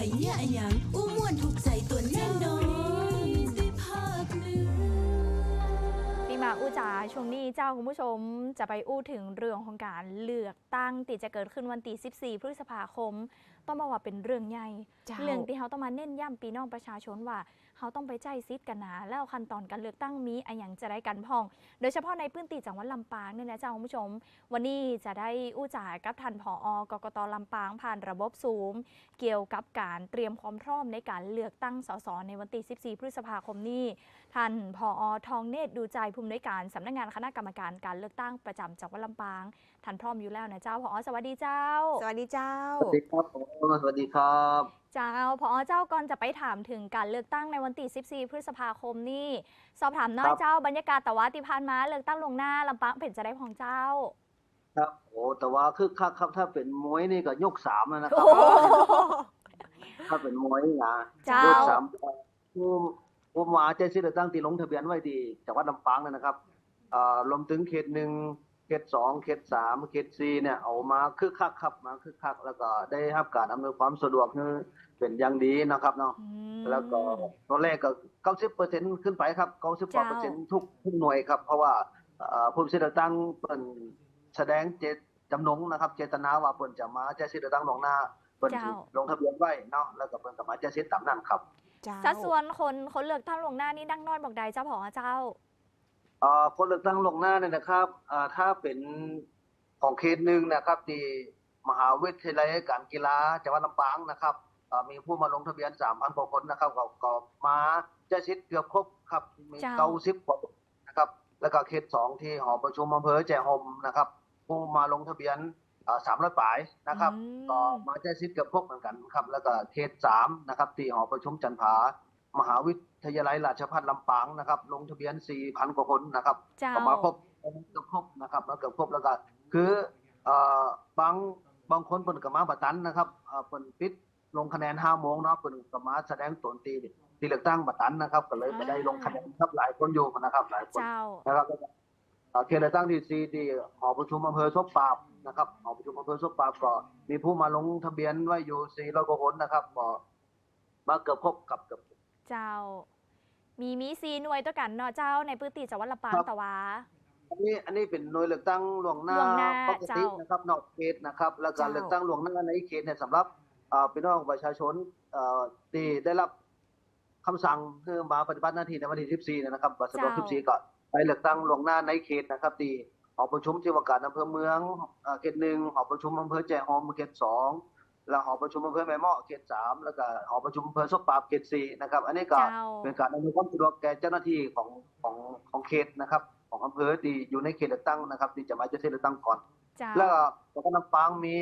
พยะอะหยังอู้ม่วนถูกใจตัวแน่นอนได้ภาคเหนือ ปีมาอู้จ๋าช่วงนี้เจ้าคุณผู้ชมจะไปอู้ถึงเรื่องของการเลือกตั้งที่จะเกิดขึ้นวันที่14 พฤษภาคม ต้องบอกว่าเป็นเรื่องใหญ่เจ้าเรื่องที่เขาต้องมาเน้นย้ำปีน้องประชาชนว่า เขาต้องไปใจซิดกันนะแล้วขั้นตอนการเลือกตั้งมีอะไรอย่างจะได้กันพ่อง โดยเฉพาะในพื้นที่จังหวัดลำปางเนี่ยนะเจ้าคุณผู้ชม วันนี้จะได้อู้จ่ากับทันผอกกตลำปางผ่านระบบซูม เกี่ยวกับการเตรียมความพร้อมในการเลือกตั้งสสในวันที่14 พฤษภาคมนี้ท่านผอทองเนตรดูใจภูมิในวยการสำนักงานคณะกรรมการการเลือกตั้งประจำจังหวัดลำปางท่านพร้อมอยู่แล้วนะเจ้าผอสวัสดีเจ้า สวัสดีเจ้า สวัสดีครับผมสวัสดีครับ เจ้าผอเจ้าก่อนจะไปถามถึงการเลือกตั้งในวันที่14 พฤษภาคมนี่ สอบถามน้อยครับเจ้าบรรยากาศแต่ว่าที่ผ่านมาเลือกตั้งลวงหน้าลำปางเผ็นจะได้ของเจ้า ครับโอ้แต่ว่าคือคักครับถ้าเป็นมวยนี่ก็ยกสามแล้วนะคโอ้รับโหถ้าเป็นมวยนะเจ้ายกสามผู้ผู้มาใจสิเลือกตั้งที่ลงทะเบียนไว้ที่จังหวัดลำปางนั่นนะครับเอ่อรวมถึงเขตหนึ่ง เขตสองเขตสามเขตสี่เนี่ยเอามาคึกคักครับมาคึกคักแล้วก็ได้รับการอำนวยความสะดวกคือเป็นอย่างดีนะครับเนาะอืมแล้วก็ตัวเลขก็90เปอร์เซ็นต์ขึ้นไปครับ90กว่าเปอร์เซ็นต์ทุกทุกหน่วยครับ เพราะว่าเอ่อผู้สิทธิ์ตั้งเป็นแสดงเจตจำนงนะครับ เจตนาว่าเพิ่นจะมาแจ้งสิทธิ์ตั้งลงหน้าเพิ่นสิเจ้าลงทะเบียนไว้เนาะแล้วก็เพิ่นก็มาแจ้งสิทธิ์ตามนั้นครับเจ้าสัดส่วนคนคนเลือกตั้งลวงหน้านี่ดังน้อยบอกใดเจ้าผอเจ้าเอ่อ คนเลือกตั้งลงหน้าเนี่ยนะครับเอ่อถ้าเป็นของเขตหนึ่งนะครับที่มหาวิทยาลัยการกีฬาจังหวัดลำปางนะครับเอ่อมีผู้มาลงทะเบียน3,000กว่าคนนะครับก็ก็มาแจ้งสิทธิ์เกือบครบครับมีเจ้าเก้าสิบกว่านะครับ แล้วก็เขตสองที่หอประชุมอำเภอแจ้ห่มนะครับ ผู้มาลงทะเบียนสามร้อยปลายนะครับอืมก็มาแจ้งสิทธิ์เกือบครบเหมือนกันครับ แล้วก็เขตสามนะครับ ที่หอประชุมจันทามหาวิท ยาลัยราชภัฏลำปางนะครับ ลงทะเบียน 4,000 กว่าคนนะครับเจ้าก็มาครบเกือบครบนะครับแล้วเกือบครบแล้วก็คือเอ่อบางบางคนเปิ่นก็มาบัตันนะครับเอ่อเปิ่นปิดลงคะแนน5โมงเนาะเปิ่นก็มาแสดงตนตีที่เลือกตั้งบัตันนะครับ ก็เลยไม่ได้ลงคะแนนครับหลายคนอยู่นะครับ หลายคน เจ้า นะครับแล้วก็เอ่อเขตเลือกตั้งที่สี่ที่หอประชุมอำเภอซบปราบนะครับหอประชุมอำเภอซบปราบก็มีผู้มาลงทะเบียนไว้อยู่400กว่าคนนะครับก็มาเกือบครบกับเกือบ เจ้า มีมีซีหน่วยตัวกันเนาะเจ้าในพื้นที่จังหวัดลำปางครับ แต่ว่า อันนี้อันนี้เป็นหน่วยเลือกตั้งล่วงหน้าล่วงหน้าปกติเจ้านนะครับนอกเขตนะครับแล้วการเจ้า เลือกตั้งล่วงหน้าในเขตเนี่ยสำหรับเอ่อพี่น้องประชาชนเอ่อที่ได้รับคำสั่งคือมาปฏิบัติหน้าที่ในวันที่14เนยนะครับวันที่เจ้า14ก็ไปเลือกตั้งล่วงหน้าในเขตนะครับที่หอประชุมที่ว่าการอำเภอเมืองเอ่อเขตหนึ่งหอประชุมอำเภอแจ้ห่มเขตสอง แล้วหอประชุมอำเภอแม่เมาะเขตสามแล้วก็หอประชุมอำเภอซบปราบเขตสี่นะครับ อันนี้ก็เจ้า เป็นการอำนวยความสะดวกแก่เจ้าหน้าที่ของของของเขตนะครับ ของอำเภอที่อยู่ในเขตเลือกตั้งนะครับที่จะมาจะเลือกตั้งก่อน เจ้า แล้วก็จังหวัดลำปางมี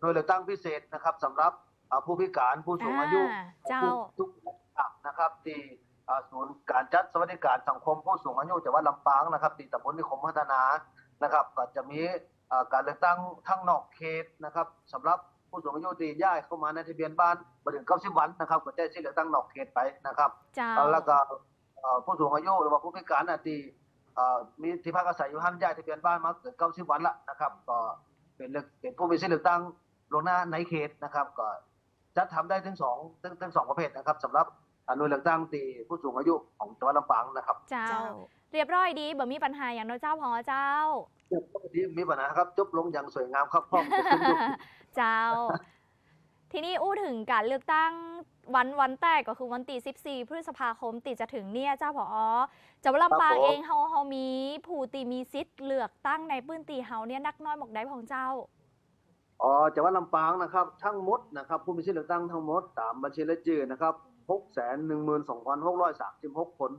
หน่วยเลือกตั้งพิเศษนะครับสำหรับอ่าผู้พิการผู้สูงอายุอ่าเจ้าทุกทุกระดับนะครับที่อ่าศูนย์การจัดสวัสดิการสังคมผู้สูงอายุจังหวัดลำปางนะครับที่ตำบลนิคมพัฒนานะครับ ก็จะมีอ่าการเลือกตั้งทั้งนอกเขตนะครับสำหรับ ผู้สูงอายุที่ย้ายเข้ามาในทะเบียนบ้านมาถึง90วันนะครับก็จะใช้เลือกตั้งนอกเขตไปนะครับเจ้าเอ่อแล้วก็เอ่อผู้สูงอายุหรือว่าผู้พิการน่ะที่เอ่อมีที่พักอาศัยอยู่ห้ามย้ายทะเบียนบ้านมาเกิน90วันละนะครับ ก็เป็นเลือกเป็นผู้มีสิทธิ์เลือกตั้งลงหน้าในเขตนะครับก็จะทำได้ทั้งสองทั้งทั้งสองประเภทนะครับสำหรับอ่าหน่วยเลือกตั้งที่ผู้สูงอายุของจังหวัดลำปางนะครับ เจ้าเจ้าเรียบร้อยดีบ่มีปัญหาอย่างเนาะเจ้าผอเจ้า ที่มีปัญหาครับ จบลงอย่างสวยงามครับพร้อมจะขึ้นยุคเจ้า ทีนี้อู้ถึงการเลือกตั้งวันวันแรกก็คือวันที่14 พฤษภาคมติจะถึงเนี่ยเจ้าผอจังหวัดลำปางครับผมเองเฮาเฮามีผู้ตีมีสิทธิ์เลือกตั้งในพื้นที่เฮาเนี่ยนักน้อยบอกได้ของเจ้าอ๋อจังหวัดลำปางนะครับ ทั้งหมดนะครับ ผู้มีสิทธิ์เลือกตั้งทั้งหมดตามบัญชีรายชื่อนะครับ 612,636คน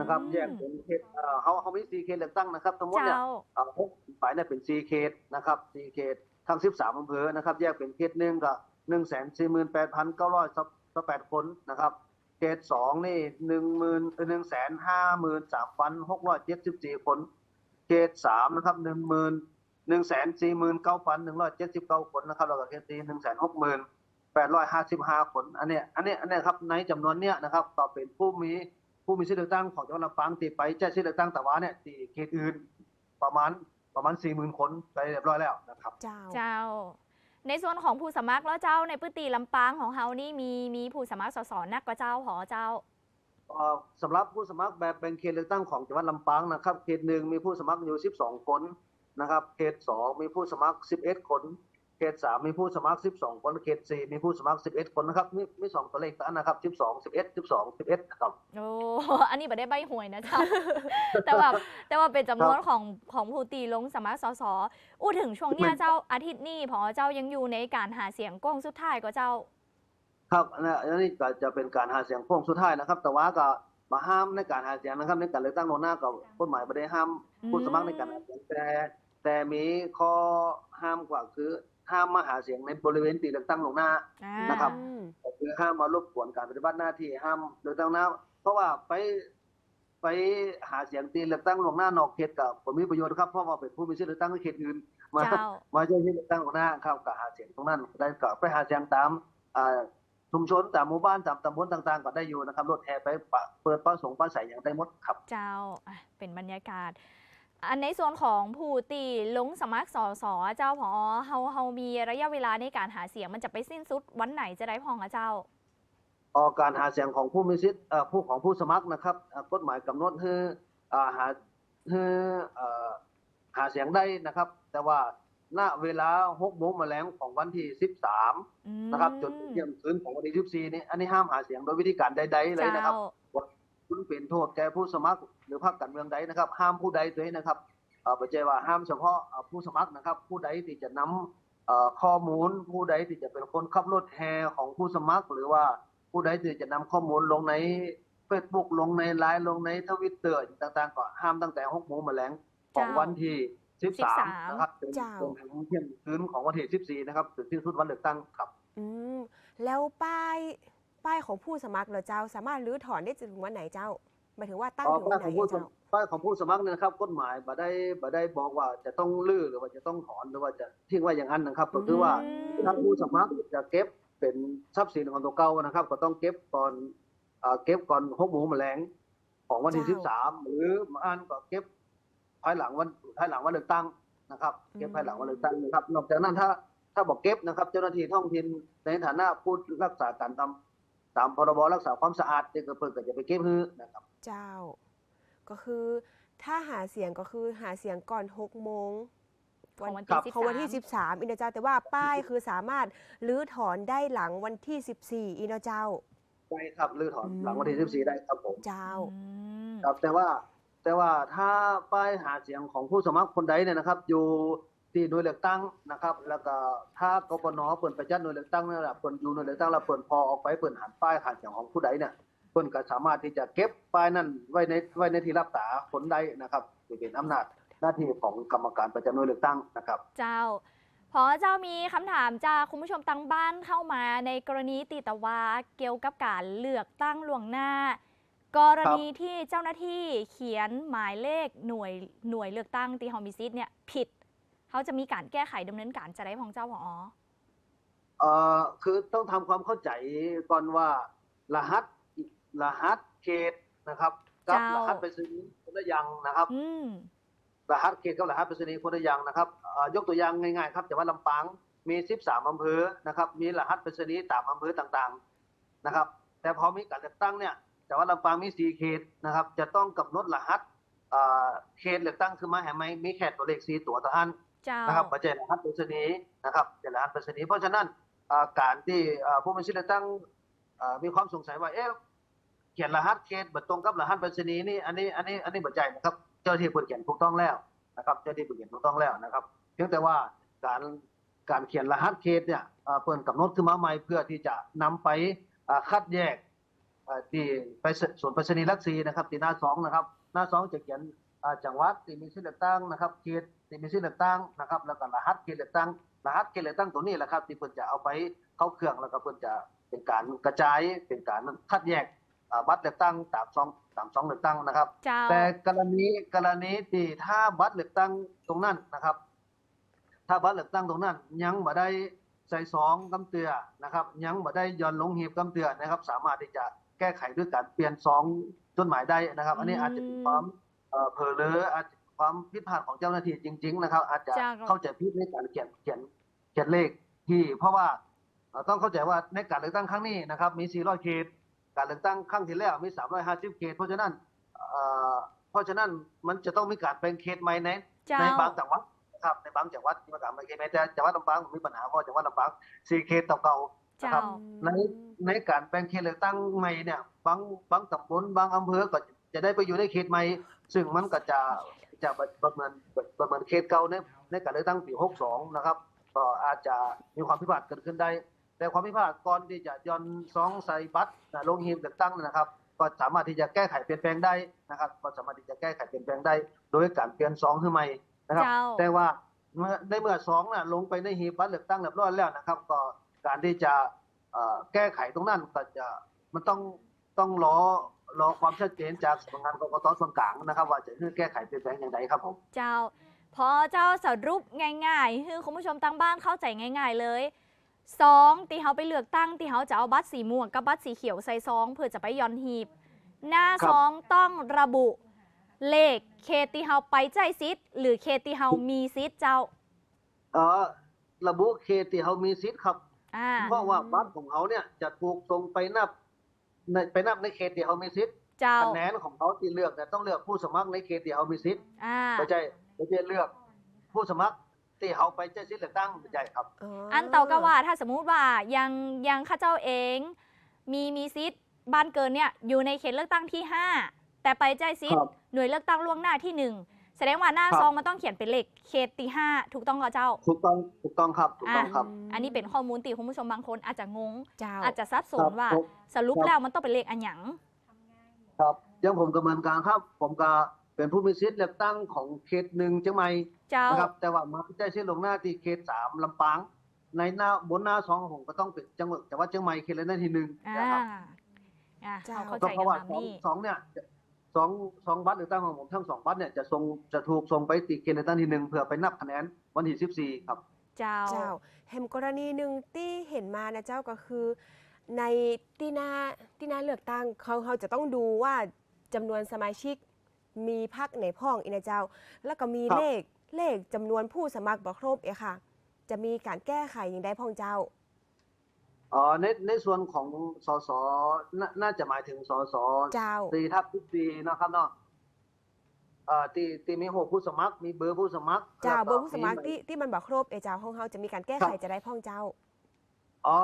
นะครับ แยกเป็นเขตเอ่อเขาเขามีสี่เขตเลือกตั้งนะครับ ทั้งหมดเนี่ยเจ้าเอ่อหกฝ่ายเนี่ยเป็นสี่เขตนะครับสี่เขตทั้งสิบสามอำเภอนะครับ แยกเป็นเขตหนึ่งก็หนึ่งแสนสี่หมื่นแปดพันเก้าร้อยสิบแปดคนนะครับเขตสองนี่หนึ่งหมื่นหนึ่งแสนห้าหมื่นสามพันหกร้อยเจ็ดสิบสี่คนเขตสามนะครับหนึ่งหมื่นหนึ่งแสนสี่หมื่นเก้าพันหนึ่งร้อยเจ็ดสิบเก้าคนนะครับแล้วก็เขตสี่หนึ่งแสนหกหมื่น แปดร้อยห้าสิบห้าคน อันเนี้ย อันเนี้ย อันเนี้ยครับ ในจำนวนเนี้ยนะครับก็เป็นผู้มีผู้มีสิทธิ์เลือกตั้งของจังหวัดลำปางที่ไปแจ้งสิทธิ์เลือกตั้งแต่ว่าเนี่ยที่เขตอื่นประมาณประมาณสี่หมื่นคนไปเรียบร้อยแล้วนะครับ เจ้า เจ้า ในส่วนของผู้สมัครแล้วเจ้าในพื้นที่ลำปางของเฮานี่มีมีผู้สมัครสสนักกว่าเจ้าหอเจ้าเอ่อสำหรับผู้สมัครแบบแบ่งเขตเลือกตั้งของจังหวัดลำปางนะครับ เขตหนึ่งมีผู้สมัครอยู่ 12 คนนะครับ เขตสองมีผู้สมัคร 11 คน เขตสามมีผู้สมัคร12คนเขตสี่มีผู้สมัคร11คนนะครับมีมีสองตัวเลขต่างนะครับ12 11 12 11นะครับโอ้อันนี้ไม่ได้ใบหวยนะเจ้าแต่ว่าแต่ว่าเป็นจำนวนของของผู้ตีลงสมัครสสอู้ถึงช่วงเนี้ยเจ้าอาทิตย์นี้พอเจ้ายังอยู่ในการหาเสียงโก้งสุดท้ายก็เจ้า ครับอันนี้อันนี้ก็จะเป็นการหาเสียงโค้งสุดท้ายนะครับ แต่ว่าก็มาห้ามในการหาเสียงนะครับ ในการเลือกตั้งโนหน้ากับกฎหมายไม่ได้ห้ามผู้สมัครในการหาเสียงแต่แต่มีข้อห้ามกว่าคือ ห้ามมาหาเสียงในบริเวณตีเลือกตั้งลงหน้าอ่านะครับอืมก็คือห้ามมารบกวนการปฏิบัติหน้าที่ห้ามเลือกตั้งหน้า เพราะว่าไปไปหาเสียงตีเลือกตั้งลงหน้านอกเขตกับผมมีประโยชน์ครับเพราะว่าเป็นผู้มีสิทธิ์เลือกตั้งในเขตอื่นมาเจ้ามาใช้ที่เลือกตั้งลงหน้าเข้ากับหาเสียงตรงนั้นได้ก็ไปหาเสียงตามอ่าชุมชนตามหมู่บ้านตามตำบลต่างๆ ก็ได้อยู่นะครับรถแห่ไปปะเปิดป้าสงป้าใสอย่างได้หมดครับ เจ้าอะเป็นบรรยากาศ อันในส่วนของผู้ตีลงสมัครสสเจ้าพอเฮาเฮามีระยะเวลาในการหาเสียงมันจะไปสิ้นสุดวันไหนจะได้พองอะเจ้าออกการหาเสียงของผู้มีสิทธิ์เอ่อผู้ของผู้สมัครนะครับเอ่อกฎหมายกำหนดให้อ่าหาให้เอ่อหาเสียงได้นะครับ แต่ว่าณเวลา6โมงแมลงของวันที่13อืมนะครับ จนถึงเที่ยงคืนของวันที่14นี้อันนี้ห้ามหาเสียงโดยวิธีการใดๆเลยนะครับ เจ้าคุณเป็นโทษแก่ผู้สมัคร หรือพรรคการเมืองใดนะครับ ห้ามผู้ใดด้วยนะครับเอ่อไม่ใช่ว่าห้ามเฉพาะเอ่อผู้สมัครนะครับ ผู้ใดที่จะนำเอ่อข้อมูล ผู้ใดที่จะเป็นคนขับรถแห่ของผู้สมัคร หรือว่าผู้ใดที่จะนำข้อมูลลงใน Facebook ลงในไลน์ลงในทวิตเตอร์ต่างๆ ก็ห้ามตั้งแต่6โมงแมลงของเจ้าวันที่13 13นะครับจนเจ้าจนถึงเที่ยงคืนของวันที่14นะครับถึงที่สุดวันเลือกตั้งครับ อืมแล้วป้าย ป้ายของผู้สมัครเหรอเจ้า สามารถรื้อถอนได้จนถึงวันไหนเจ้าหมายถึงว่าตั้งอ๋อถึงวัป้านยไหนของผู้สเจ้ามัครป้ายของผู้สมัครเนี่ยนะครับกฎหมายบ่ได้บ่ได้บอกว่าจะต้องลื้อหรือว่าจะต้องถอนหรือว่าจะทิ้งไว้อย่างนั้นนะครับก็คือว่าอืมถ้าผู้สมัครจะเก็บเป็นทรัพย์สินของตัวเก่านะครับ ก็ต้องเก็บก่อนอ่าเก็บก่อนหกโมงแมลงของวันที่สิบสามหรือมาอ่านก็เก็บภายหลังวันภายหลังวันเลือกตั้งนะครับ เก็บภายหลังวันเลือกตั้งนะครับ นอกจากนั้นถ้าถ้าบอกเก็บนะครับ เจ้าหน้าที่ท้องถิ่นในฐานะผู้รักษาการตาม ตามพรบรักษาความสะอาดเนี่ยก็เพิ่นก็จะไปเก็บฮื้อนะครับ เจ้า ก็คือถ้าหาเสียงก็คือหาเสียงก่อน6โมงของวันครัที่บของวันที่13 13 อินเดอร์เจ้าแต่ว่าป้ายคือสามารถรื้อถอนได้หลังวันที่ 14 อินเดอร์เจ้าได้ครับลื้อถอนอืม หลังวันที่สิบสี่ได้ครับผมเจ้า อืม ครับแต่ว่าแต่ว่าถ้าป้ายหาเสียงของผู้สมัครคนใดเนี่ยนะครับ อยู่ ที่หน่วยเลือกตั้งนะครับ แล้วก็ถ้ากปนเปิดประจัดหน่วยเลือกตั้งเนี่ยแหละเปิดอยู่หน่วยเลือกตั้งแล้วเปิดพอออกไปเปิดหันป้ายหาเสียงของผู้ใดเนี่ยเปิดก็สามารถที่จะเก็บป้ายนั้นไว้ในไว้ในที่รับตาคนใดนะครับเป็นอำนาจหน้าที่ของกรรมการประจำหน่วยเลือกตั้งนะครับ เจ้าพอเจ้ามีคำถามจากคุณผู้ชมตั้งบ้านเข้ามาในกรณีติตวาเกี่ยวกับการเลือกตั้งล่วงหน้า กรณีที่เจ้าหน้าที่เขียนหมายเลขหน่วยหน่วยเลือกตั้งตีฮอมิซิสเนี่ยผิด เขาจะมีการแก้ไขดำเนินการจะได้ของเจ้าพอเอ่อคือต้องทำความเข้าใจก่อนว่า รหัสรหัสเขตนะครับกับเจ้ารหัสไปรษณีย์คนละอย่างนะครับอืมรหัสเขตกับรหัสไปรษณีย์คนละอย่างนะครับเอ่อยกตัวอย่างง่ายๆครับจังหวัดลำปางมี 13อำเภอนะครับ มีรหัสไปรษณีย์ตามอำเภอต่างๆนะครับ แต่พอมีการเลือกตั้งเนี่ยจังหวัดลำปางมี 4 เขตนะครับ จะต้องกำหนดรหัสเอ่อเขตเลือกตั้งคือมาแห่งไหมมีแค่ตัวเลข4ตัวต่ออัน เจ้า นะครับปัจจัยรหัสไปรษณีย์นะครับเป็นรหัสไปรษณีย์เพราะฉะนั้นอ่าการที่อ่าผู้มีสิทธิ์เลือกตั้งอ่ามีความสงสัยว่าเอ๊ะเขียนรหัสเขตบัตรงกับรหัสไปรษณีย์นี่อันนี้อันนี้อันนี้ปัจจัยนะครับ เจ้าหน้าที่เปิดเขียนถูกต้องแล้วนะครับ เจ้าหน้าที่เปิดเขียนถูกต้องแล้วนะครับ เพียงแต่ว่าการการเขียนรหัสเขตเนี่ยอ่าเปิดกำหนดขึ้นมาใหม่เพื่อที่จะนำไปอ่าคัดแยกอ่าที่ไปส่วนไปรษณีย์ลักสีนะครับที่หน้าสองนะครับ หน้าสองจะเขียนอ่าจังหวัดที่มีสิทธิ์เลือกตั้งนะครับเขต ที่มีสิทธิ์เลือกตั้งนะครับ แล้วก็รหัสเขตเลือกตั้งรหัสเขตเลือกตั้งตัวนี้แหละครับ ที่เพิ่นจะเอาไปเข้าเครื่องแล้วก็เพิ่นจะเป็นการกระจายเป็นการคัดแยกอ่าบัตรเลือกตั้งตามซองตามซองเลือกตั้งนะครับเจ้าแต่กรณีกรณีที่ถ้าบัตรเลือกตั้งตรงนั้นนะครับ ถ้าบัตรเลือกตั้งตรงนั้น ยังบ่ได้ใส่ซองกำเตือนะครับ ยังบ่ได้ย่อนลงหีบกำเตือนะครับ สามารถที่จะแก้ไขด้วยการเปลี่ยนซองจดหมายได้นะครับ อันนี้อาจจะเป็นความเอ่อเผลอเลออาจจะ ความผิดพลาดของเจ้าหน้าที่จริง ๆ นะครับ อาจจะจ้าเข้าใจผิดในการเขียนเขียนเขียนเลขที่ เพราะว่าเอ่อต้องเข้าใจว่าในการเลือกตั้งครั้งนี้นะครับ มี 400 เขต การเลือกตั้งครั้งที่แล้วมี 350 เขต เพราะฉะนั้นเอ่อเพราะฉะนั้นมันจะต้องมีการแบ่งเขตใหม่ในเจ้าในบางจังหวัดนะครับในบางจังหวัดที่ประกาศไม่เขตแม้แต่จังหวัดลำปางมีปัญหาเพราะจังหวัดลำปางสี่เขตเก่าๆนะคเจ้ารับในในการแบ่งเขตเลือกตั้งใหม่เนี่ยบางบางตำบลบางอำเภอก็จะได้ไปอยู่ในเขตใหม่ ซึ่งมันก็จะ จะประเมินประเมินเขตเก่าในในการเลือกตั้งปี 62 นะครับก็อาจจะมีความพิพาทเกิดขึ้นได้ แต่ความพิพาทก่อนที่จะย่อนซองใส่บัตรนะลงหีบเลือกตั้งนะครับ ก็สามารถที่จะแก้ไขเปลี่ยนแปลงได้นะครับก็สามารถที่จะแก้ไขเปลี่ยนแปลงได้ โดยการเปลี่ยนซองขึ้นใหม่นะครับเจ้าแต่ว่าเมื่อในเมื่อสองน่ะลงไปในหีบบัตรเลือกตั้งเรียบร้อยแล้วนะครับ ก็การที่จะเอ่อแก้ไขตรงนั้นก็จะมันต้องต้องรอ รอความชัดเจนจากสำนักงานกกตส่วนกลางนะครับ ว่าจะแก้ไขเปลี่ยนแปลงอย่างไรครับผมเจ้า พอเจ้าสรุปง่ายๆคือคุณผู้ชมตั้งบ้านเข้าใจง่าย ๆเลยซองตีเขาไปเลือกตั้งตีเขาจะเอาบัตรสีม่วงกับบัตรสีเขียวใส่ซองเพื่อจะไปย่อนหีบ หน้าครับซองต้องระบุเลขเคตีเฮาไปใจซิดหรือเคตีเฮามีซิดเจ้าเอ่อระบุเขตที่เขามีสิทธิ์ครับอ่าเพราะว่าบัตรของเขาเนี่ยจะถูกส่งไปนับ ในไปนับในเขตที่เขามีสิทธิ์เจ้า คะแนนของเขาที่เลือกเนี่ยต้องเลือกผู้สมัครในเขตที่เขามีสิทธิ์อ่า ไม่ใช่ไม่ใช่เลือกผู้สมัครที่เขาไปใช้สิทธิ์เลือกตั้งไม่ใช่ครับ อันเต่าก็ว่าถ้าสมมุติว่ายังยังข้าเจ้าเองมีมีซิดบ้านเกินเนี่ยอยู่ในเขตเลือกตั้งที่ 5 แต่ไปใจซิดครับ หน่วยเลือกตั้งล่วงหน้าที่ 1 แสดงว่าหน้าครับ ซองมันต้องเขียนเป็นเลขเขตที่5ถูกต้องก็เจ้าถูกต้องถูกต้องครับถูกต้องครับอันนี้เป็นข้อมูลตีคุณผู้ชมบางคนอาจจะงง เจ้า อาจจะซับสนว่าครับ สรุปครับ แล้วมันต้องเป็นเลขอันหยัง ครับอยังผมก็เหมือนกันครับ ผมก็เป็นผู้มีสิทธิ์เลือกตั้งของเขตหนึ่งเชียงใหม่เจ้านะครับ แต่ว่ามาได้ชื่อลงหน้าที่เขตสามลำปาง ในหน้าบนหน้าสองของผมก็ต้องเป็นจังหวัดจังหวัดเชียงใหม่เขตละหน้าที่หนึ่งอ่านะครับอ่าเจ้า เขาเข้าก็ใจเพกันราะว่าตามสองนี้ สองเนี่ย สองสองบัตรเลือกตั้งของผมทั้งสองบัตรเนี่ยจะส่งจะถูกส่งไปตีเขตเลือกตั้งที่หนึ่งเพื่อไปนับคะแนนวันที่สิบสี่ครับ เจ้าเจ้าแฮมกรณีหนึ่งที่เห็นมานะเจ้าก็คือ ในที่หน้าที่หน้าเลือกตั้งเขาเขาจะต้องดูว่าจำนวนสมาชิกมีพักไหนพ่องอีนะเจ้า แล้วก็มีครับเลขเลขจำนวนผู้สมัครบ่ครบเอะค่ะ จะมีการแก้ไขอย่างใดพ่องเจ้า อ๋อในในส่วนของสสน่าน่าจะหมายถึงสสเจ้า สี่ทับสิบสี่นะครับเนาะเอ่อที่ที่มีหัวผู้สมัคร มีเบอร์ผู้สมัครเจ้าแล้วเบอร์ผู้สมัครหายที่ที่มันบ่ครบเอะเจ้าของเขาจะมีการแก้ไขจะได้พ่องเจ้า อ๋อ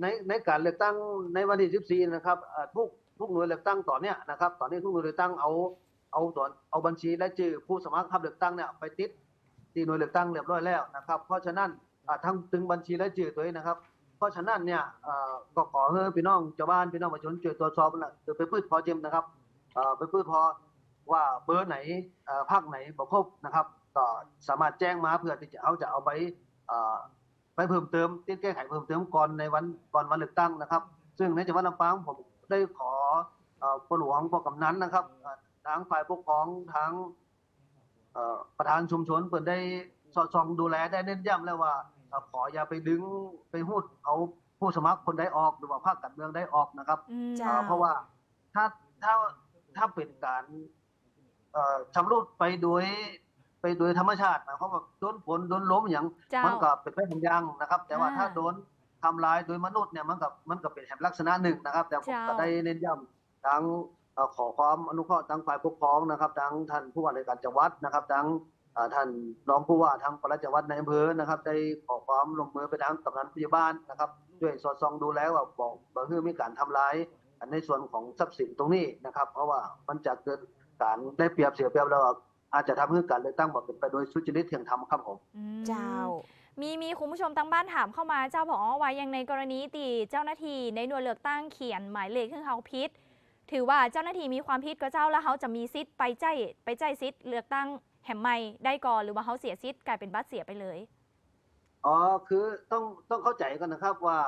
ในในการเลือกตั้งในวันที่สิบสี่นะครับเอ่อทุกทุกหน่วยเลือกตั้งตอนเนี้ยนะครับ ตอนนี้ทุกหน่วยเลือกตั้งเอาเอาตัวเอาบัญชีและชื่อผู้สมัครรับเลือกตั้งเนี่ยไปติดที่หน่วยเลือกตั้งเรียบร้อยแล้วนะครับ เพราะฉะนั้นอ่าทั้งถึงบัญชีและชื่อตัวเองนะครับ เพราะฉะนั้นเนี่ยก็ขอให้พี่น้องชาวบ้านพี่น้องประชาชนช่วยตรวจสอบนะคือไปพืชพอเจมนะครับไปพืชพอว่าเบอร์ไหนภาคไหนบ่ครบนะครับ ก็สามารถแจ้งมาเพื่อที่จะเอาจะเอาไปไปเพิ่มเติมติดแก้ไขเพิ่มเติมก่อนในวันก่อนวันเลือกตั้งนะครับ ซึ่งในจังหวัดลำปางผมได้ขอเอ่อปหลวงพอกำนันนะครับเอ่อทางฝ่ายปกครองทางประธานชุมชนเปิดได้สอดส่องดูแลได้เน้นย้ำแล้วว่า ขออย่าไปดึงไปหูดเอาผู้สมัครคนใดออกหรือว่าภาคการเมืองได้ออกนะครับอืมเจ้าเอ่อเพราะว่าถ้าถ้าถ้าเป็นการเอ่อชำรุดไปโดยไปโดยธรรมชาติหมายความว่าโดนฝนโดนลมอย่างเจ้ามันก็เป็นไปบางอย่างนะครับ แต่ว่าอ่าถ้าโดนทำลายโดยมนุษย์เนี่ยมันก็มันก็เป็นแห่งลักษณะหนึ่งนะครับ แต่ผมเจ้า ก็ได้เน้นย้ำทั้งเอ่อขอความอนุเคราะห์ทางฝ่ายปกครองนะครับทั้งท่านผู้ว่าราชการจังหวัดนะครับทั้งเอ่อ ท่านรองผู้ว่าทางปลัดจังหวัดในอำเภอนะครับ ได้ขอความร่วมมือไปทางกำนันผู้ใหญ่บ้านนะครับช่วยสอดส่องดูแลว่าบอกบอกคือมีการทำลายในส่วนของทรัพย์สินตรงนี้นะครับ เพราะว่ามันจะเกิดการได้เปรียบเสียเปรียบแล้วอาจจะทำให้การเลือกตั้งบอกเป็นไปโดยสุจริตเที่ยงธรรมครับผมอืมเจ้ามีมีคุณผู้ชมตั้งบ้านถามเข้ามาเจ้าผอว่ายังในกรณีตีเจ้าหน้าที่ในหน่วยเลือกตั้งเขียนหมายเลขขึ้นเขาพิษถือว่าเจ้าหน้าที่มีความผิดก็เจ้าแล้วเขาจะมีสิทธิ์ไปใจไปใจสิทธิ์เลือกตั้ง แห่มใหม่ได้ก่อนหรือว่าเขาเสียสิทธิ์กลายเป็นบัตรเสียไปเลย อ๋อคือต้องต้องเข้าใจกันนะครับว่า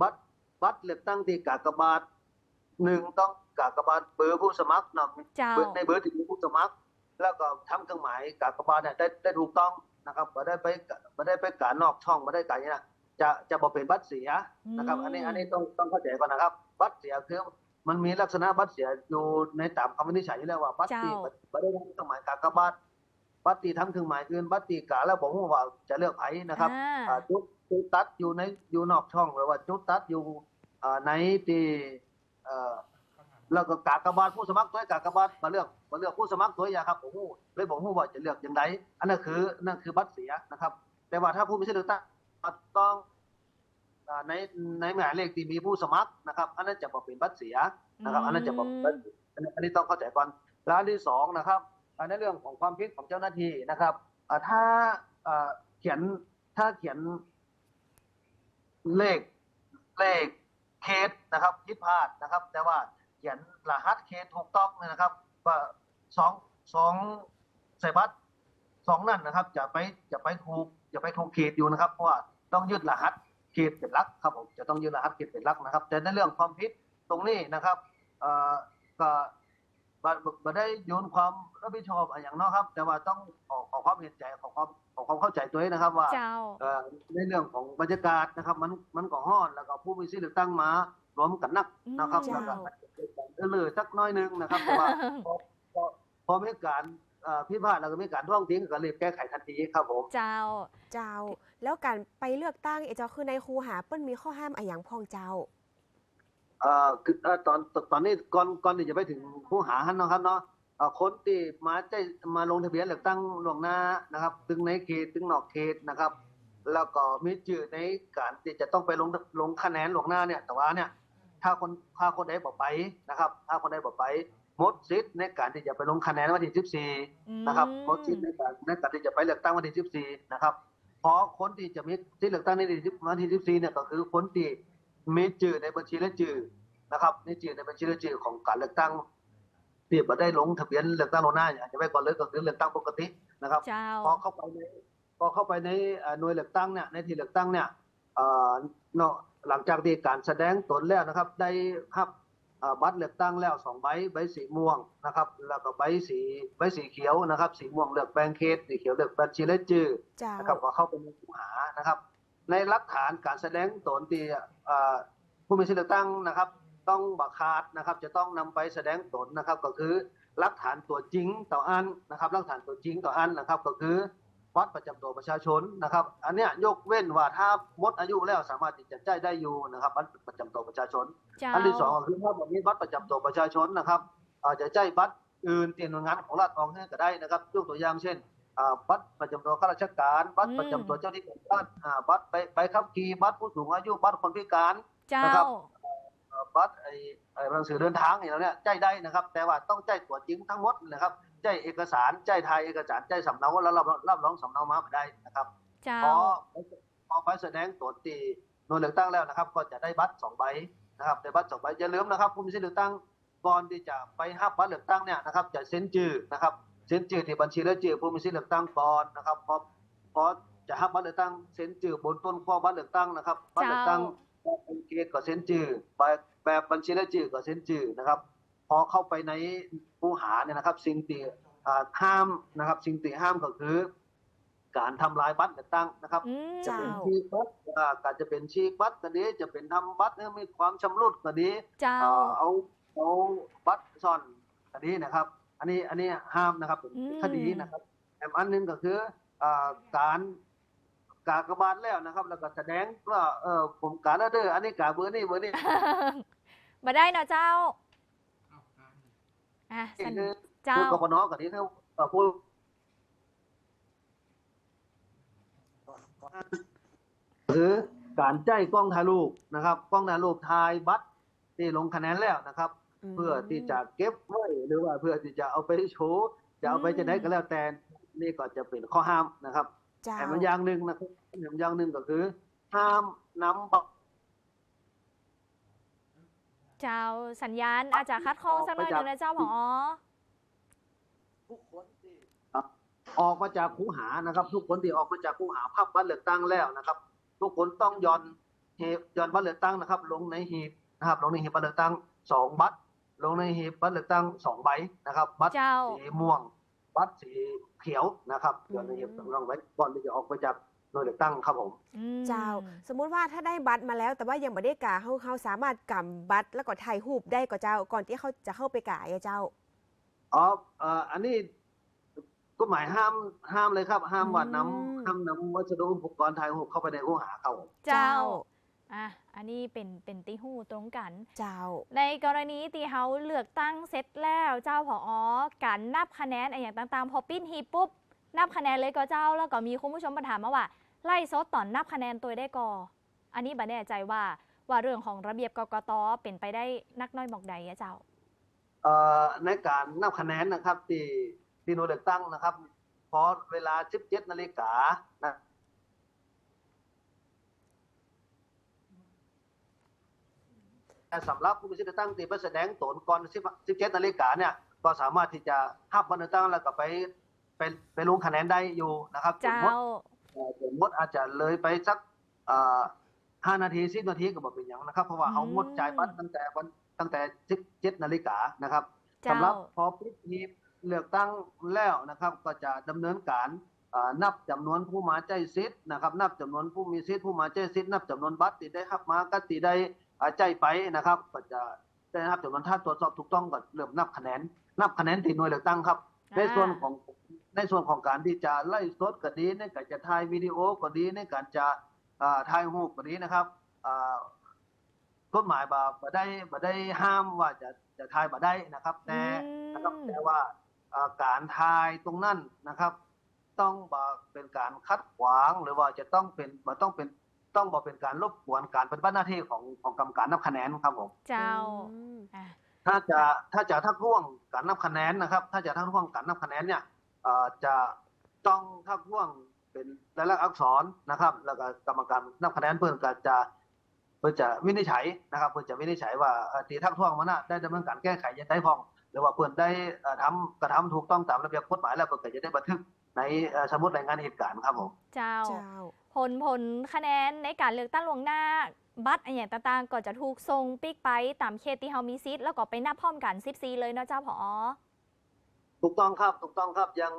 บัตรบัตรเลือกตั้งที่กากบาทหนึ่งต้องกากบาทเบอร์ผู้สมัครเนาะเจ้าเบอร์ในเบอร์ที่มีผู้สมัคร แล้วก็ทำเครื่องหมายกากบาทเนี่ยได้ได้ถูกต้องนะครับไม่ได้ไปไม่ได้ไปการนอกช่องไม่ได้การอย่างนี้นะจะจะบอกเป็นบัตรเสียนะครับ อันนี้อันนี้ต้องต้องเข้าใจก่อนนะครับ บัตรเสียคือมันมีลักษณะบัตรเสียอยู่ในตามคำวินิจฉัยอยู่แล้วว่าบัตรที่เจ้าไม่ได้ทำเครื่องหมายกากบาท บัตรตีทำเครื่องหมายอื่นบัตรตีกาแล้วบอกว่าจะเลือกไผนะครับอ่าอ่าจุดจุดตัดอยู่ในอยู่นอกช่องหรือว่าจุดตัดอยู่อ่าในที่เอ่อแล้วก็กากบาทผู้สมัครตัวกากบาทมาเลือกมาเลือกผู้สมัครตัวอยาครับผมเลยบอกว่าจะเลือกอย่างไรอันนั้นคือนั่นคือบัตรเสียนะครับ แต่ว่าถ้าผู้มีสิทธิ์เลือกตั้งต้องอ่าในในหมายเลขที่มีผู้สมัครนะครับ อันนั้นจะบอกเป็นบัตรเสียนะครับ อันนั้นจะบอกเป็นบัตรเสียอันนี้อันนี้ต้องเข้าใจก่อนแล้วอันที่สองนะครับอัน ในเรื่องของความผิดของเจ้าหน้าที่นะครับถ้าเขียนถ้าเขียนเลขเลขเคสนะครับผิดพลาดนะครับ แต่ว่าเขียนรหัสเคสถูกต้องเนี่ยนะครับว่าสองสองใส่บัตรสองนั่นนะครับจะไปจะไปถูกจะไปถูกเขตอยู่นะครับเพราะว่าต้องยึดรหัสเขตเป็นลักครับผมจะต้องยึดรหัสเขตเป็นลักนะครับ แต่ในเรื่องความผิดตรงนี้นะครับเอ่อก็ บ่บ่บ่ได้โยนความรับผิดชอบอะไรอย่างเนาะครับ แต่ว่าต้องขอขอความเห็นใจขอความขอความเข้าใจตัวเองนะครับ ว่าเจ้า เอ่อในเรื่องของบรรยากาศนะครับ มันมันก็ฮ้อนแล้วก็ผู้มีสิทธิ์เลือกตั้งมารวมกันนักนะครับอืม แล้วก็เออเลยสักหน้อยหนึงนะครับแต่ว่าพอพอพอมีการเอ่อพิพาทแล้วก็มีการท่วงทิ้งก็รีบแก้ไขทันทีครับผม เจ้า เจ้า แล้วการไปเลือกตั้งเอเจ้าคือในคูหาเปิ้นมีข้อห้ามอะไรอย่างพองเจ้า เอ่อคือเอ่อตอนตอนนี้ก่อนก่อนที่จะไปถึงผู้หาหันเนาะครับเนาะเอ่อคนที่มาใจมาลงทะเบียนเลือกตั้งล่วงหน้านะครับถึงในเขตถึงนอกเขตนะครับ แล้วก็มีชื่อในการที่จะต้องไปลงลงคะแนนล่วงหน้าเนี่ย แต่ว่าเนี่ย ถ้าคนถ้าคนใดบอกไปนะครับ ถ้าคนใดบอกไปหมดสิทธิ์ในการที่จะไปลงคะแนนวันที่14นะครับหมดสิทธิ์ในการในการที่จะไปเลือกตั้งวันที่14นะครับเพราะคนที่จะมีที่เลือกตั้งในวันที่14เนี่ยก็คือคนที่ มีชื่อในบัญชีและชื่อนะครับ ในชื่อในบัญชีและชื่อของการเลือกตั้งที่บ่ได้ลงทะเบียนเลือกตั้งล่วงหน้าอาจจะไปก่อนเลยก็คือเลือกตั้งปกตินะครับเจ้าพอเข้าไปในพอเข้าไปในเอ่อหน่วยเลือกตั้งเนี่ยในที่เลือกตั้งเนี่ยเอ่อเนาะหลังจากที่การแสดงตนแล้วนะครับ ได้รับเอ่อบัตรเลือกตั้งแล้วสองใบใบสีม่วงนะครับ แล้วก็ใบสีใบสีเขียวนะครับ สีม่วงเลือกแบงเขตสีเขียวเลือกบัญชีและจื่อเจ้านะครับก็เข้าไปในคูหานะครับ ในหลักฐานการแสดงตนที่เอ่อผู้มีสิทธิ์เลือกตั้งนะครับ ต้องบักขาดนะครับ จะต้องนำไปแสดงตนนะครับ ก็คือหลักฐานตัวจริงต่ออันนะครับหลักฐานตัวจริงต่ออันนะครับ ก็คือบัตรประจำตัวประชาชนนะครับ อันเนี้ยยกเว้นว่าถ้าหมดอายุแล้วสามารถที่จะจ่ายได้อยู่นะครับบัตรประจำตัวประชาชนเจ้าอันที่สองก็คือถ้าแบบนี้บัตรประจำตัวประชาชนนะครับอาจจะใช้บัตรอื่นที่หน่วยงานของรัฐออกให้ก็ได้นะครับยกตัวอย่างเช่นอ่า บัตรประจำตัวข้าราชการ บัตรประจำตัวเจ้าหน้าที่ของรัฐอ่าบัตรไปไปขับขี่บัตรผู้สูงอายุบัตรคนพิการเจ้านะครับเอ่อบัตรไอ้ไอ้หนังสือเดินทางอย่างเนี้ยใจได้นะครับ แต่ว่าต้องใจตัวจริงทั้งหมดนะครับใจเอกสารใจไทยเอกสารใจสำเนาแล้วรับรับรองสำเนามาไม่ได้นะครับเจ้าพอพอไปแสดงตนตีหน่วยเลือกตั้งแล้วนะครับ ก็จะได้บัตรสองใบนะครับได้บัตรสองใบอย่าลืมนะครับผู้มีสิทธิ์เลือกตั้งก่อนที่จะไปรับบัตรเลือกตั้งเนี่ยนะครับจะเซ็นชื่อนะครับเซ็นชื่อที่บัญชีและชื่อผู้มีสิทธิ์เลือกตั้งก่อนนะครับพอพอจะรับบัตรเลือกตั้งเซ็นชื่อบนต้นข้อบัตรเลือกตั้งนะครับบัตรเลือกตั้งแบบเป็นเกตก็เซ็นชื่อแบบแบบบัญชีรายชื่อก็เซ็นชื่อนะครับ พอเข้าไปในผู้หาเนี่ยนะครับ สิ่งที่อ่าห้ามนะครับ สิ่งที่ห้ามก็คือ การทำลายบัตรเลือกตั้งนะครับอืมเจ้าเป็นชีกบัตรอ่าการจะเป็นชีกบัตรก็ดีจะเป็นทำบัตรให้มีความชำรุดก็ดีเจ้าอ่าเอาเอาบัตรซ่อนก็ดีนะครับ อันนี้อันนี้ห้ามนะครับเป็นอืม คดีนะครับแถมอันหนึงก็คืออ่าการกากบาทแล้วนะครับ แล้วก็แสดงว่าเออผมกาแล้วเด้ออันนี้กาเบอร์นี่เบอร์นี่มาได้เนาะเจ้าอะสัญคือเจ้า พูดกับน้องกับที่เขาเอ่อพูดคือการใจกล้องถ่ายรูปนะครับ กล้องถ่ายรูปถ่ายบัตรที่ลงคะแนนแล้วนะครับ เพื่อที่จะเก็บไว้หรือว่าเพื่อที่จะเอาไปโชว์จะเอาไปจะได้ก็แล้วแต่นี่ก็จะเป็นข้อห้ามนะครับเจ้าแต่มันอย่างหนึ่งนะครับอย่างหนึ่งก็คือ ห้ามนำบัตรเจ้าสัญญาณอาจจะคัดข้องสักหน่อยหนึงนะเจ้าผอทุกคนที่ออกมาจากคูหานะครับ ทุกคนที่ออกมาจากคูหาภาพบัตรเลือกตั้งแล้วนะครับ ทุกคนต้องย่อนหีบย่อนบัตรเลือกตั้งนะครับ ลงในหีบนะครับ ลงในหีบบัตรเลือกตั้งสองบัตร ลงในหีบบัตรเลือกตั้งสองใบนะครับ บัตรเจ้าสีม่วง บัตรสีเขียวนะครับย่อนในหีบลงไว้ก่อนที่จะออกไปจากหน่วยเลือกตั้งครับผมอืมเจ้า สมมุติว่าถ้าได้บัตรมาแล้ว แต่ว่ายังไม่ได้กาเขาเขาสามารถกำบัตรแล้วก็ถ่ายรูปได้ก็เจ้าก่อนที่เขาจะเข้าไปกาอะเจ้าอ๋อเอ่ออันนี้ก็ก็หมายห้ามห้ามเลยครับ ห้ามหวานน้อืมำห้ามนำวัสดุอุปกรณ์ถ่ายรูปเข้าไปในหูหาเขาเจ้าอะ อันนี้เป็นเป็นตีหูตรงกัน เจ้า ในกรณีที่เขาเลือกตั้งเสร็จแล้วเจ้าผอการนับคะแนนอะไรอย่างต่างๆ พอปิ้นฮีบปุ๊บ นับคะแนนเลยก็เจ้า แล้วก็มีคุณผู้ชมมาถามมาว่า ไล่ซดตอนนับคะแนนตัวได้ก่ออันนี้บัแน่ใจว่าว่าเรื่องของระเบียบกกตเป็นไปได้นักน้อยบอกใดอะเจ้าเอ่อในการนับคะแนนนะครับที่ที่หน่วยเลือกตั้งนะครับพอเวลา 17นาฬิกานะแต่ สำหรับผู้มีสิทธิ์เลือกตั้งที่ไปแสดงตนก่อน10 17นาฬิกาเนี่ยก็สามารถที่จะหับวันเลือกตั้งแล้วก็ไปไปไปลงคะแนนได้อยู่นะครับเจ้าสมมติเอ่อสมมติอาจจะเลยไปสักเอ่อห้านาทีสิบนาทีก็บอกเป็นอย่างนะครับ เพราะว่าเขางดจ่ายบัตรตั้งแต่วันตั้งแต่17นาฬิกานะครับเจ้าสำหรับพอปิดหีบเลือกตั้งแล้วนะครับ ก็จะดำเนินการอ่านับจำนวนผู้มาใจสิทธิ์นะครับ นับจำนวนผู้มีสิทธิ์ผู้มาใจสิทธิ์นับจำนวนบัตรที่ได้รับมาก็ที่ได้อ่า ใจไปนะครับก็จะได้นับจำนวนถ้าตรวจสอบถูกต้องก็เริ่มนับคะแนนนับคะแนนที่หน่วยเลือกตั้งครับ ในส่วนของในส่วนของการที่จะไล่สดก็ดีในการจะถ่ายวิดีโอก็ดีในการจะอ่าถ่ายรูปก็ดีนะครับอ่ากฎหมายบ่บ่ได้บ่ได้ห้ามว่าจะจะถ่ายบ่ได้นะครับแต่นะครับอืมแต่ว่าเอ่อการทายตรงนั้นนะครับ ต้องบ่เป็นการคัดขวางหรือว่าจะต้องเป็นบ่ต้องเป็น ต้องบ่เป็นการรบกวนการปฏิบัติหน้าที่ของของกรรมการนับคะแนนครับผมเจ้าอืมอะถ้าจะถ้าจะทักท้วงการนับคะแนนนะครับ ถ้าจะทักท้วงการนับคะแนนเนี่ยเอ่อจะต้องทักท้วงเป็นรายลักษณ์อักษรนะครับ แล้วก็กรรมการนับคะแนนเพื่อนก็จะเพื่อจะวินิจฉัยนะครับ เพื่อจะวินิจฉัยว่าเอ่อที่ทักท้วงมาน่ะได้ดำเนินการแก้ไขยันได้พอง หรือว่าเพื่อนได้เอ่อทำกระทำถูกต้องตามระเบียบกฎหมายแล้วเพื่อนก็จะได้บันทึกในเอ่อสมุดรายงานเหตุการณ์ครับผมเจ้าเจ้า ผลผลคะแนนในการเลือกตั้งล่วงหน้าบัตรอะไรอย่างต่างๆ ก็จะถูกส่งปิกไปตามเขตที่เฮามีซิทแล้วก็ไปนับพร้อมกัน14เลยเนาะเจ้าผอ ถูกต้องครับถูกต้องครับยัง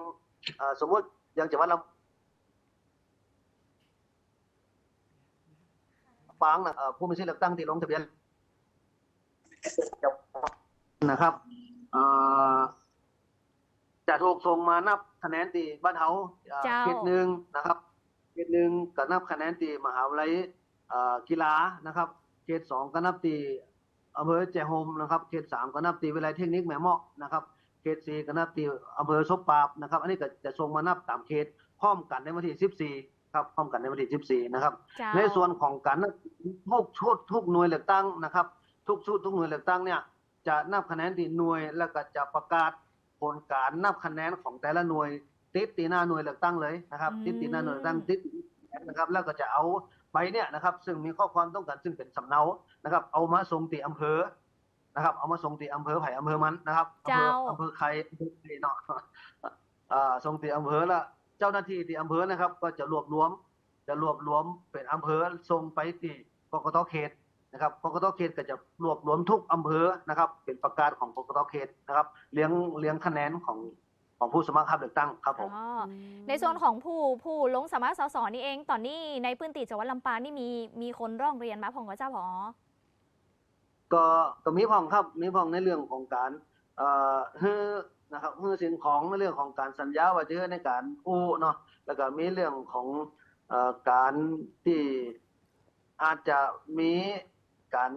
เอ่อสมมติยังจังหวัดลำปางนะเอ่อผู้มีสิทธิ์เลือกตั้งที่ลงทะเบียนนะครับเอ่อจะถูกส่งมานับคะแนนที่บ้านเฮาเอ่อเจ้า เขตหนึ่งนะครับ เขตหนึ่งก็นับคะแนนที่มหาวิทยาลัยเอ่อกีฬานะครับ เขตสองก็นับที่อำเภอแจโฮมนะครับ เขตสามก็นับที่วิทยาลัยเทคนิคแม่เมาะนะครับ เขตสี่ก็นับที่อำเภอซบปราบนะครับ อันนี้ก็จะส่งมานับตามเขตพร้อมกันในวันที่14ครับพร้อมกันในวันที่ 14 นะครับเจ้าในส่วนของการนับทุกชุดทุกหน่วยเลือกตั้งนะครับ ทุกชุดทุกหน่วยเลือกตั้งเนี่ยจะนับคะแนนที่หน่วยแล้วก็จะประกาศผลการนับคะแนนของแต่ละหน่วย ติดตีหน้าหน่วยเลือกตั้งเลยนะครับ ติดตีหน้าหน่วยเลือกตั้งติดนะครับ แล้วก็จะเอาใบเนี่ยนะครับ ซึ่งมีข้อความต้องการซึ่งเป็นสำเนานะครับ เอามาส่งตีอำเภอนะครับ เอามาส่งตีอำเภอไผ่อำเภอมันนะครับอำเภอเจ้าอำเภอใครอำเภอใครเนาะอ่าส่งตีอำเภอละเจ้าหน้าที่ที่อำเภอนะครับ ก็จะรวบรวม จะรวบรวมเป็นอำเภอส่งไปที่กกตเขตนะครับกกตเขตก็จะรวบรวมทุกอำเภอนะครับ เป็นประกาศของกกตเขตนะครับ เลี้ยงเลี้ยงคะแนนของ ของผู้สมัครรับเลือกตั้งครับผมอ๋อในส่วนของผู้ผู้ลงสมัครสสนี่เอง ตอนนี้ในพื้นที่จังหวัดลำปางนี่มีมีคนร้องเรียนมาพองกับเจ้าผอก็ก็มีพ้องครับมีพ้องในเรื่องของการเอ่อฮือนะครับฮือสิ่งของในเรื่องของการสัญญาว่าจะให้ในการอู้เนาะแล้วก็มีเรื่องของเอ่อการที่อาจจะมีการ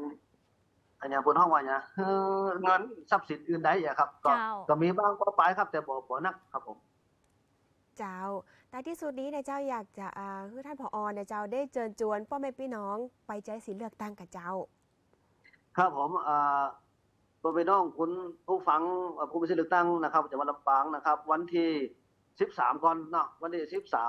อันอย่างบนห้องว่าเนี่ยฮือเงินทรัพย์สินอื่นใดอะครับก็เจ้า ก็มีบ้างก็ไปครับ แต่บ่บ่นักครับผม เจ้า แต่ที่สุดนี้นายเจ้าอยากจะอ่าคือท่านผอเนี่ยเจ้าได้เชิญชวนพ่อแม่พี่น้องไปใจสิทธิ์เลือกตั้งกับเจ้า ครับผมอ่าตัวไปน้องคุณผู้ฟังเอ่อผู้มีสิทธิ์เลือกตั้งนะครับจังหวัดลำปางนะครับ วันที่ 13 ก่อนเนาะวันที่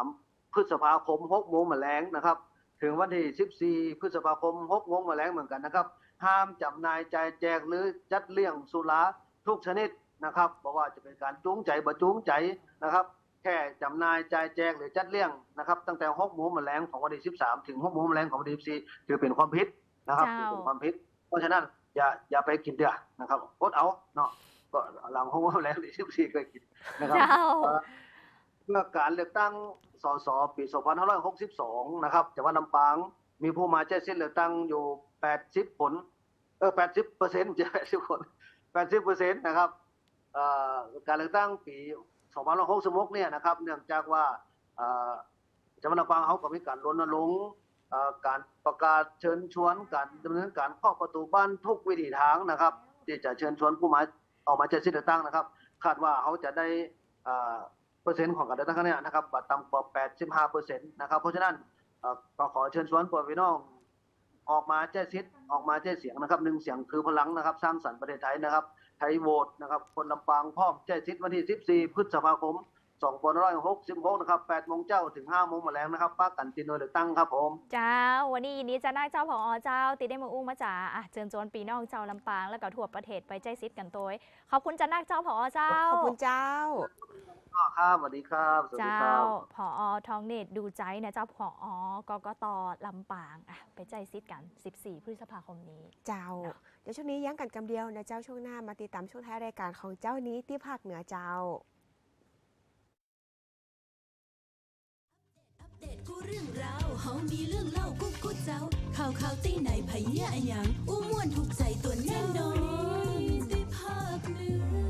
13 พฤษภาคม6โมงแมลงนะครับ ถึงวันที่ 14 พฤษภาคม6โมงแมลงเหมือนกันนะครับ ห้ามจำหน่ายจ่ายแจกหรือจัดเลี้ยงสุราทุกชนิดนะครับเพราะว่าจะเป็นการจูงใจบ่จูงใจนะครับ แค่จำหน่ายจ่ายแจกหรือจัดเลี้ยงนะครับ ตั้งแต่6โมงแมลงของวันที่13 ถึง6โมงแมลงของวันที่ 14 ถือเป็นความผิดนะครับถือเป็นความผิด เพราะฉะนั้นอย่าอย่าไปกินเดือนะครับอดเอาเนาะก็หลังห้องว่าแล้วที่สิบสี่เคยกินนะครับเจ้าเอ่อเพื่อการเลือกตั้งสสปี 2562 นะครับจังหวัดลำปางมีผู้มาใช้สิทธิ์เลือกตั้งอยู่ 80ผล เออ80เปอร์เซ็นต์จะ80คน80เปอร์เซ็นต์นะครับการเลือกตั้งปี2566เนี่ยนะครับ เนื่องจากว่าจังหวัดลำปางเขาก็มีการรณรงค์การประกาศเชิญชวน การดำเนินการเคาะประตูบ้านทุกวิถีทางนะครับ ที่จะเชิญชวนผู้มาออกมาใช้สิทธิเลือกตั้งนะครับ คาดว่าเขาจะได้เปอร์เซ็นต์ของการเลือกตั้งครั้งนี้นะครับบัตรต่ำกว่า85เปอร์เซ็นต์นะครับ เพราะฉะนั้นเอ่อก็ขอเชิญชวนพ่อพี่น้อง ออกมาแจ้ซิดออกมาแจ้เสียงนะครับหนึ่งเสียงคือพลังนะครับ สร้างสรรค์ประเทศไทยนะครับไทยโหวตนะครับ คนลำปางพร้อมแจ้ซิดวันที่ 14 พฤษภาคม 2566นะครับ8โมงเจ้าถึง5โมงมาแล้งนะครับป้ากันตินโดยเลือกตั้งครับผมเจ้า วันนี้ยินดีจะนั่งเจ้าผอเจ้า ติดได้มาอู้มาจ่าอะเชิญชวนปีน้องเจ้าลำปางแล้วก็ทั่วประเทศไปใจซิดกันตัวเองขอบคุณจะนั่งเจ้าผอเจ้าขอบคุณเจ้าครับสวัสดีครับสวัสดีเจ้าครับผอทองเนตรดูใจนะเจ้าผอกกตลำปางอะไปใจซิดกัน 14 พฤษภาคมนี้ เจ้าเนอะเดี๋ยวช่วงนี้ยั้งกันกำเดียวนะเจ้าช่วงหน้ามาติดตามช่วงท้ายรายการของเจ้านี้ที่ภาคเหนือเจ้า กูเรื่องราวเฮามีเรื่องเล่ากุ๊กกุ๊กเจ้า ข่าวข่าวตีไหนไผเนี่ยอย่างอู้ม่วนถูกใจตัวแน่นอนได้ภาคเหนือ